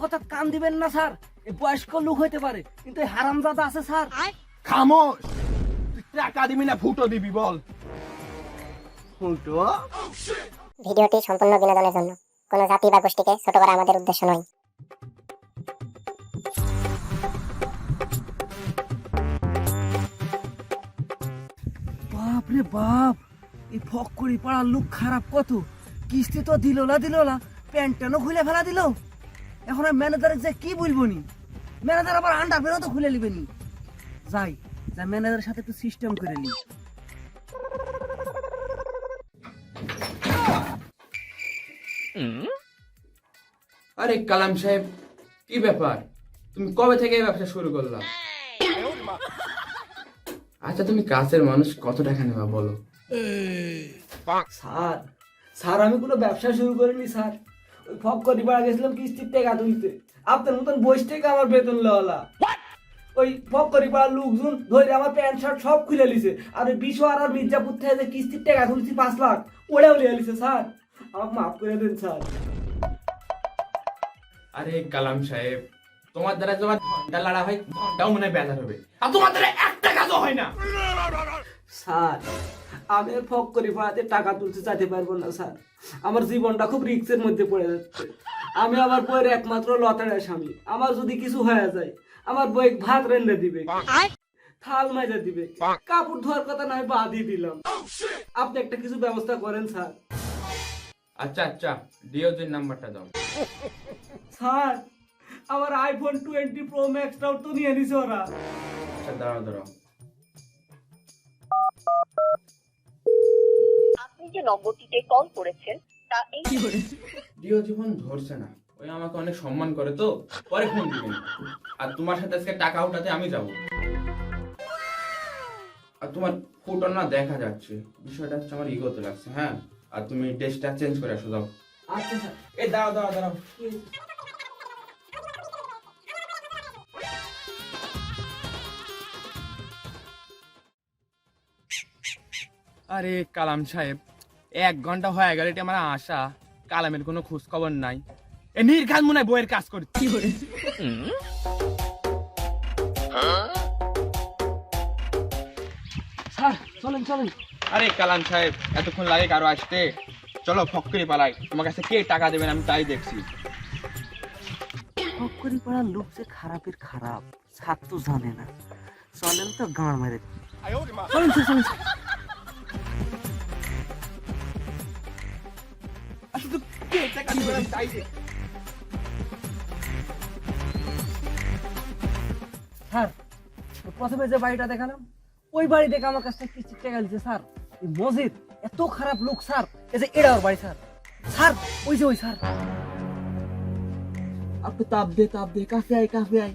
কথা কান দিবেন না স্যার বয়স্ক লোক হইতে পারে কিন্তু হারামজাদা আছে স্যার খামোশ টাকা দিবি না ফুটো দিবি বল ফুটো ভিডিওটি সম্পূর্ণ বিনোদনের জন্য। জাতি বা গোষ্ঠীকে ছোট করা আমাদের উদ্দেশ্য নয়। বাপ রে বাপ, এই ফক্করি পাড়ার লোক খারাপ কত? কিস্তি তো দিল না দিল না প্যান্টটানও খুলে ফেলা দিল। এখন আর ম্যানেজারে যে কি বলব নি? ম্যানেজার আবার আন্ডার পেনও তো খুলে নিবে নি। যাই যা ম্যানেজারের সাথে একটু সিস্টেম করে নি। আরে কালাম সাহেব কি ব্যাপার? তুমি কবে থেকে এই ব্যবসা শুরু করলাম আচ্ছা তুমি কাছের মানুষ কত টাকা নেবা বলো স্যার স্যার আমি কোনো ব্যবসা শুরু করিনি স্যার। ওই ফক্করি পাড়া গেছিলাম কিস্তির টাকা তুলতে। আপনার মতন বয়স থেকে আমার বেতন লওয়ালা। ওই ফক্করি পাড়ার লোকজন ধরে আমার প্যান্ট শার্ট সব খুলে লিছে। আর ওই বিশোয়ার আর মির্জাপুর থেকে যে কিস্তির টাকা তুলছি পাঁচ লাখ ওটাও লিয়ে লিছে স্যার। আমাকে মাফ করে দেন স্যার। আরে কালাম সাহেব তোমার দ্বারা তোমার ঘণ্টা লড়া হয় ঘন্টাও মনে হয় বেজার হবে। আর তোমার দ্বারা একটা কাজও হয় না। স্যার আমি আর ফক্করি পাড়াতে টাকা তুলতে চাইতে পারব না স্যার। আমার জীবনটা খুব রিক্সের মধ্যে পড়ে যাচ্ছে। আমি আমার বইয়ের একমাত্র লতারের স্বামী। আমার যদি কিছু হয়ে যায় আমার বই ভাত রেন্দে দিবে। থাল মাজা দিবে। কাপড় ধোয়ার কথা নয় বাদই দিলাম। আপনি একটা কিছু ব্যবস্থা করেন স্যার। আচ্ছা আচ্ছা ডিওজির নাম্বারটা দাও। স্যার আমার আইফোন টোয়েন্টি প্রো ম্যাক্সটাও তো নিয়ে নিছে ওরা। আচ্ছা দাঁড়াও দাঁড়াও। নম্বরটিতে কল করেছেন তা এই ডিও জীবন ধরছে না। ওই আমাকে অনেক সম্মান করে তো পরে ফোন দিবেন। আর তোমার সাথে আজকে টাকা উঠাতে আমি যাব। আর তোমার ফটো না দেখা যাচ্ছে বিষয়টা হচ্ছে আমার ইগোতে লাগছে হ্যাঁ? আর তুমি ড্রেসটা চেঞ্জ করে আসো দাও আচ্ছা স্যার এই দাঁড়াও দাঁড়াও দাঁড়াও। আরে কালাম সাহেব এক ঘণ্টা হয়ে গেল এটা আমার আশা। কালামের কোনো খোঁজ খবর নাই। এ নির্ঘাত মনে হয় বইয়ের কাজ করছি স্যার চলেন চলেন। আরে কালাম সাহেব এতক্ষণ লাগে কারও আসতে। চলো ফক্করি পালাই। তোমার কাছে কে টাকা দেবেন আমি তাই দেখছি। ফক্করি পাড়ার লোক যে খারাপের খারাপ তো জানে না। চলেন তো গাঁড় মেরে চলেন চলেন। স্যার প্রথমে যে বাড়িটা দেখালাম ওই বাড়ি দেখে আমার কাছ থেকে কিস্তির টাকা দিচ্ছে স্যার এই মসজিদ এত খারাপ লোক স্যার। এই যে এরা বাড়ি স্যার। স্যার ওই যে ওই স্যার। আপনি তাপ দে তাপ দে কাছে আয় কাছে আয়।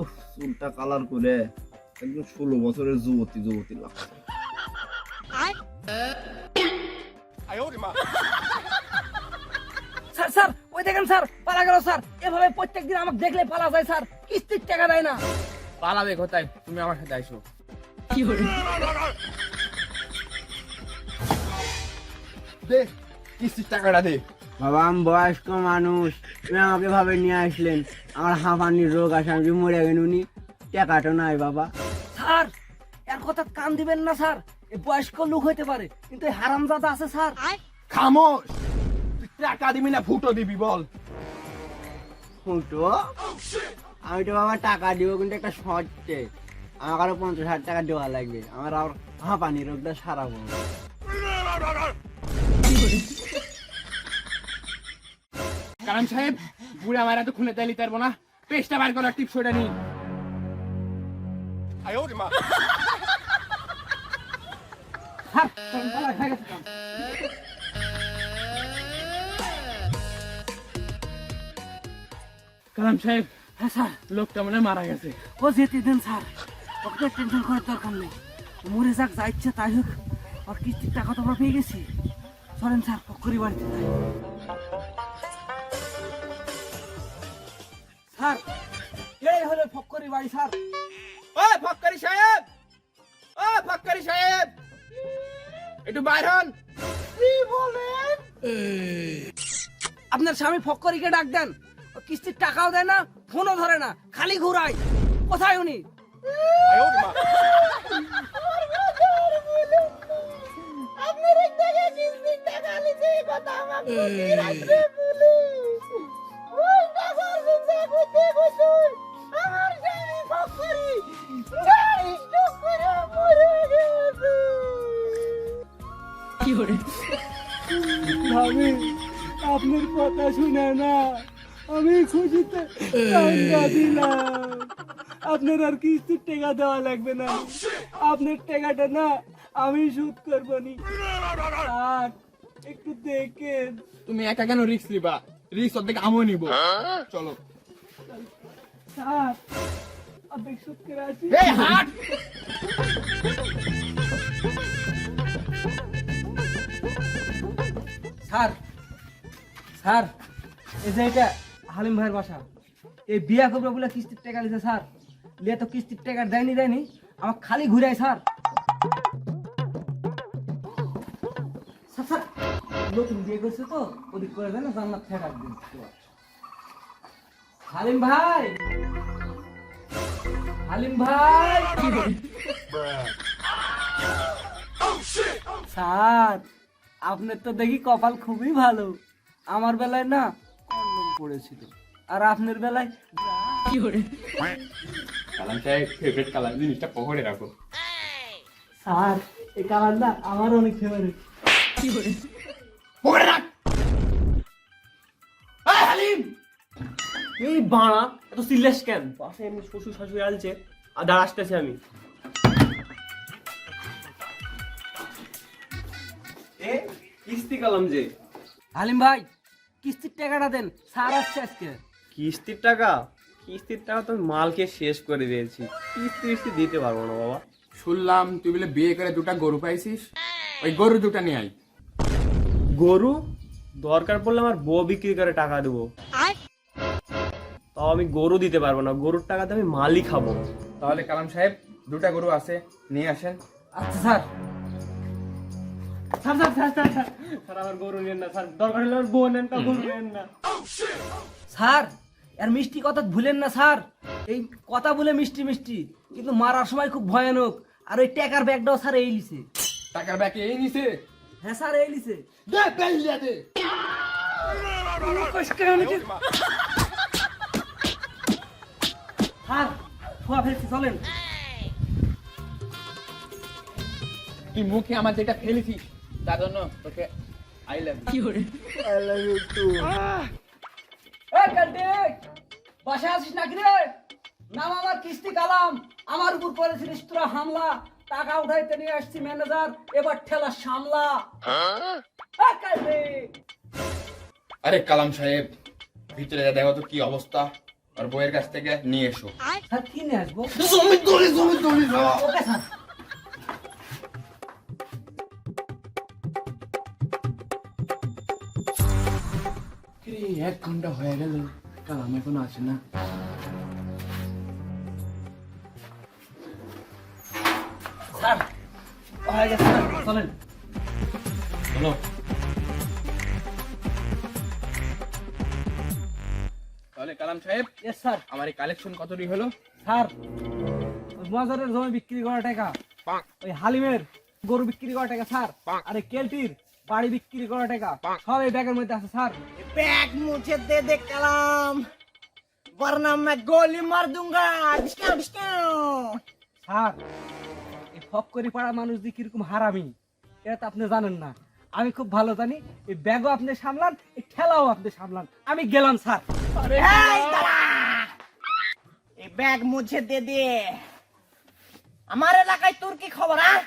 উফ চুলটা কালার করে একদম ষোলো বছরের যুবতী যুবতী লাগছে। স্যার স্যার ওই দেখেন স্যার পালা গেল স্যার। এভাবে প্রত্যেকদিন আমাকে দেখলে পালা যায় স্যার কিস্তির টাকা দেয় না। পালাবে কোথায়? তুমি আমার সাথে আইসো দে কিস্তির টাকাটা দে। বাবা আমি বয়স্ক মানুষ। তুমি আমাকে ভাবে নিয়ে আসলেন আমার হাঁপানির রোগ আছে আমি মরে গেলুনি টাকাটা নাই বাবা। স্যার এর কথা কান দিবেন না স্যার। এই বয়স্ক লোক হইতে পারে কিন্তু হারামজাদা আছে স্যার। খামোশ! টাকা দিবি না ফুটো দিবি বল। ফুটো? আমি তো বাবা টাকা দিব কিন্তু একটা শর্টে আমাকে আরও পঞ্চাশ হাজার টাকা দেওয়া লাগবে। আমার আর হাঁপানি রোগটা সারাবো কালাম সাহেব বুড়া মারা তো খুলে তাইলি তারবো না। পেস্টটা বার করো স্যার চলেন, পালা, হয়ে কালাম সাহেব হ্যাঁ স্যার লোকটা মনে মারা গেছে। ও যেতে দেন স্যার। ওকে তো টেনশন করার দরকার নেই। মরে যাক যা ইচ্ছে তাই হোক। আর কিস্তির টাকা তো আমরা পেয়ে গেছি। চলেন স্যার পক্ষরি বাড়িতে যাই। স্যার এই হলো ফক্করি বাড়ি স্যার। ও ফক্করি সাহেব! ও ফক্করি সাহেব! একটু বাইর হন। কি বলেন? আপনার স্বামী ফক্করিকে ডাক দেন। কিস্তির টাকাও দেয় না ফোনও ধরে না খালি ঘুরায়। কোথায় উনি? আপনার কথা শুনে না। আমি খুশিতে কান্দা দিলাম। আপনার আর কিস্তির টাকা দেওয়া লাগবে না। আপনার টাকাটা না আমি সুদ করব নি আর একটু দেখেন। তুমি একা কেন রিস্ক নিবা? রিস্ক অর্ধেক আমিও নিব। চলো। স্যার অর্ধেক সুদ করে আছি হাট! স্যার স্যার এই যে এটা হালিম ভাইয়ের বাসা। এই বিয়া করবে বলে কিস্তির টাকা দিতে স্যার। লিয়ে তো কিস্তির টাকা দেয়নি দেয়নি। আমার খালি ঘুরায়, স্যার। নতুন বিয়ে করছে তো, ওদিক করে দেন না হালিম ভাই! হালিম ভাই! স্যার, আপনার তো দেখি কপাল খুবই ভালো। আমার বেলায় না পড়েছিল। আর আপনার বেলায়? কি করে? কালাম সাহেব ফেভারিট কালার জিনিসটা পকেটে রাখো। স্যার এই আমার অনেক ফেভারিট কি করে? পকেটে রাখ! হালিম! এই বাড়া এত সিরিয়াস কেন? পাশে এমনি শ্বশুর শাশুড়ি আলছে আর দাঁড়া আসতেছি আমি। এ কিস্তি কালাম যে। হালিম ভাই কিস্তির টাকাটা দেন স্যার আসছে আজকে। কিস্তির টাকা? কিস্তির টাকা তো আমি মালকে শেষ করে দিয়েছি। কিস্তি কিস্তি দিতে পারব না বাবা। শুনলাম তুই বলে বিয়ে করে দুটা গরু পাইছিস। ওই গরু দুটা নিয়ে আই গরু? দরকার পড়লে আমার বউ বিক্রি করে টাকা দেবো। তাও আমি গরু দিতে পারব না। গরুর টাকাতে আমি মালই খাব। তাহলে কালাম সাহেব দুটা গরু আছে নিয়ে আসেন। আচ্ছা sir. Sir sir sir sir sir sir আমার গরু নেন না স্যার। দরকার হলে আমার বউ নেন তা গরু নেন না। স্যার আর মিষ্টি কথা ভুলেন না স্যার। এই কথা বলে মিষ্টি মিষ্টি কিন্তু মারার সময় খুব ভয়ানক। আর ওই টাকার ব্যাগটাও স্যার এই লিছে টাকার ব্যাগে এই নিছে? হ্যাঁ স্যার এই লিছে দে পেল্লিয়া দে। স্যার খোয়া ফেলছি চলেন। তুই মুখে আমার যেটা ফেলেছিস তার জন্য তোকে আই লাভ এ কান্টিক বাসায় আছিস নাকি রে? নাম আমার কিস্তি কালাম। আমার উপর করেছিলিস তোরা হামলা। টাকা উঠাইতে নিয়ে আসছি ম্যানেজার। এবার ঠেলা সামলা। আরে কালাম সাহেব ভিতরে যা দেখো তো কি অবস্থা। আর বইয়ের কাছ থেকে নিয়ে এসো। কি নিয়ে আসব। জমি দড়ি জমি দড়ি এক ঘণ্টা হয়ে গেল। কালাম এখনও আসে না। স্যার হয়ে গেছে চলেন। চলো তাহলে কালাম সাহেব স্যার আমার এই কালেকশন কতটি হলো? স্যার জমি বিক্রি করা টাকা। ওই হালিমের গরু বিক্রি করা টাকা স্যার। আর এই কেলটির বাড়ি বিক্রি করা টাকা। সব এই ব্যাগের মধ্যে আছে স্যার। ব্যাগ মুছে দে দেখলাম কালাম। বরনা মে গলি মার দুঙ্গা। ডিসকাউন্ট ডিসকাউন্ট স্যার এই ফক পাড়া মানুষ দিয়ে কীরকম হারামি এটা তো আপনি জানেন না। আমি খুব ভালো জানি এই ব্যাগও আপনি সামলান এই খেলাও আপনি সামলান। আমি গেলাম স্যার। আরে এই ব্যাগ মুছে দে দে। আমার এলাকায় তোর কি খবর হ্যাঁ?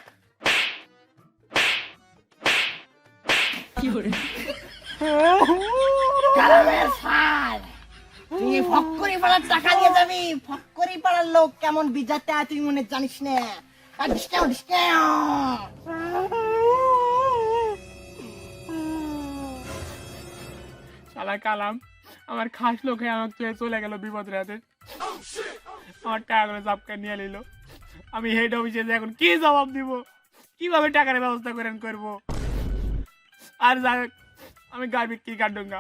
তুই ফক্করি পাড়ার টাকা দিয়ে যাবি। ফক্করি পাড়ার লোক কেমন বিজাতে আয় তুই মনে জানিস না। আর ডিসকাউ ডিসকাউ শালা কালাম আমার খাস লোকে আমার তুই চলে গেল বিপদ রাতে। আমার টাকাগুলো চাপকা নিয়ে নিল। আমি হেড অফিসে যে এখন কি জবাব দিব? কীভাবে টাকার ব্যবস্থা করেন করব? আর যাই আমি গায়ে বিক্রি কাটুঙ্গা